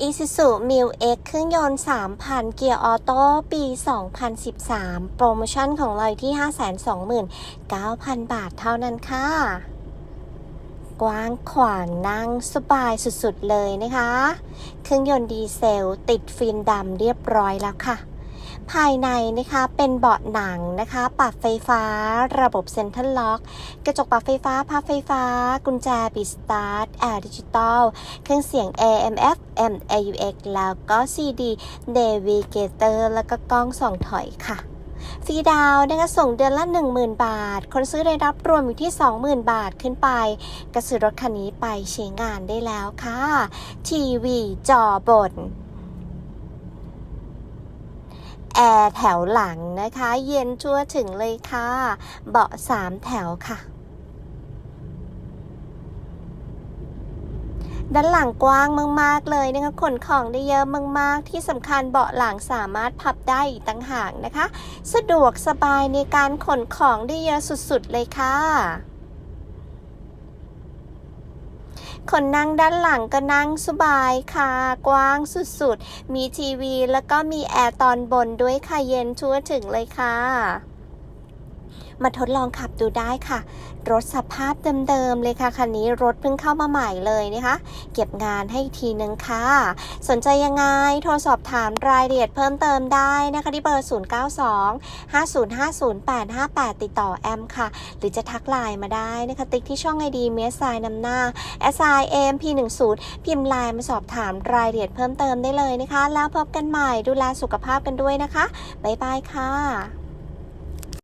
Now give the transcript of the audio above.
Isuzu m i l X เครื่องยนต์ 3,000 เกียร์ออโต้ ปี 2013 โปรโมชั่นของเราอยู่ที่ 529,000 บาทเท่านั้นค่ะ กว้างขวางนั่งสบายสุดๆเลยนะคะ เครื่องยนต์ดีเซล ติดฟิล์มดำเรียบร้อยแล้วค่ะ ภายในนะคะเป็นเบาะหนังนะคะ ปรับไฟฟ้าระบบเซ็นทรัลล็อก กระจกปรับไฟฟ้าพับไฟฟ้า กุญแจปิดสตาร์ทแอร์ดิจิตอลเครื่องเสียง AM FM AUX แล้วก็ CD Navigator แล้วก็กล้องส่องถอยค่ะฟรีดาวน์นะคะส่งเดือนละ 10,000 บาท คนซื้อได้รับรวมอยู่ที่ 20,000 บาทขึ้นไปก็ซื้อรถคันนี้ไปใช้งานได้แล้วค่ะ ทีวีจอบน แอร์แถวหลังนะคะ เย็นทั่วถึงเลยค่ะ เบาะสามแถวค่ะ ด้านหลังกว้างมาก ๆ เลยนะคะขนของได้เยอะมาก ๆ ที่สำคัญเบาะหลังสามารถพับได้อีกต่างหากนะคะ สะดวกสบายในการขนของได้เยอะสุด ๆ เลยค่ะ คนนั่งด้านหลังก็นั่งสบายค่ะ กว้างสุดๆ มีทีวีแล้วก็มีแอร์ตอนบนด้วยค่ะ เย็นทั่วถึงเลยค่ะ มาทดลองขับดูได้ค่ะ รถสภาพเดิมๆเลยค่ะคันนี้รถเพิ่งเข้ามาใหม่เลยนะคะ เก็บงานให้อีกทีนึงค่ะ สนใจยังไงโทรสอบถามรายละเอียดเพิ่มเติมได้นะคะที่เบอร์ 092 5050 858 ติดต่อแอมค่ะ หรือจะทักไลน์มาได้นะคะ ติ๊กที่ช่องไอดีเมสไซนำหน้า s i m p 1 0พิมพ์ไลน์มาสอบถามรายละเอียดเพิ่มเติมได้เลยนะคะ แล้วพบกันใหม่ดูแลสุขภาพกันด้วยนะคะ บ๊ายบายค่ะ